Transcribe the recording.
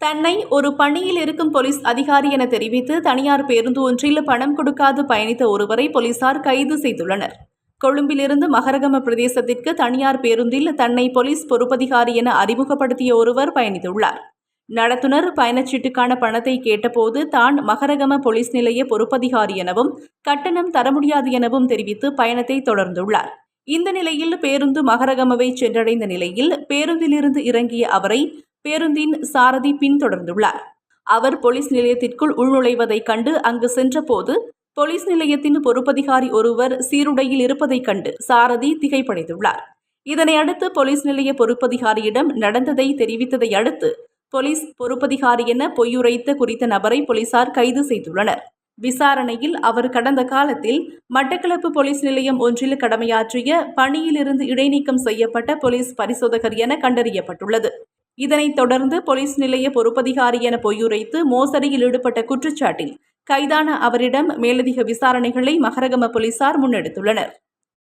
தன்னை ஒரு பணியில் இருக்கும் போலீஸ் அதிகாரி என தெரிவித்து தனியார் பேருந்து ஒன்றில் பணம் கொடுக்காது பயணித்த ஒருவரை போலீசார் கைது செய்துள்ளனர். கொழும்பிலிருந்து மகரகம பிரதேசத்திற்கு தனியார் பேருந்தில் தன்னை போலீஸ் பொறுப்பதிகாரி என அறிமுகப்படுத்திய ஒருவர் பயணித்துள்ளார். நடத்துனர் பயணச்சீட்டுக்கான பணத்தை கேட்டபோது தான் மகரகம போலீஸ் நிலைய பொறுப்பதிகாரி எனவும் கட்டணம் தர முடியாது எனவும் தெரிவித்து பயணத்தை தொடர்ந்துள்ளார். இந்த நிலையில் பேருந்து மகரகமவை சென்றடைந்த நிலையில் பேருந்திலிருந்து இறங்கிய அவரை பேருந்தின் சாரதி பின்தொடர்ந்துள்ளார். அவர் போலீஸ் நிலையத்திற்குள் உள்நுழைவதைக் கண்டு அங்கு சென்றபோது போலீஸ் நிலையத்தின் பொறுப்பதிகாரி ஒருவர் சீருடையில் இருப்பதைக் கண்டு சாரதி திகைப்படைந்துள்ளார். இதனை அடுத்து போலீஸ் நிலைய பொறுப்பதிகாரியிடம் நடந்ததை தெரிவித்ததை அடுத்து போலீஸ் பொறுப்பதிகாரி என பொய்யுரைத்த குறித்த நபரை போலீசார் கைது செய்துள்ளனர். விசாரணையில் அவர் கடந்த காலத்தில் மட்டக்களப்பு போலீஸ் நிலையம் ஒன்றில் கடமையாற்றிய பணியிலிருந்து இடைநீக்கம் செய்யப்பட்ட போலீஸ் பரிசோதகர் என கண்டறியப்பட்டுள்ளது. இதனைத் தொடர்ந்து போலீஸ் நிலைய பொறுப்பதிகாரி என பொய்யுரைத்து மோசடியில் ஈடுபட்ட குற்றச்சாட்டில் கைதான அவரிடம் மேலதிக விசாரணைகளை மகரகம போலீசார் முன்னெடுத்துள்ளனர்.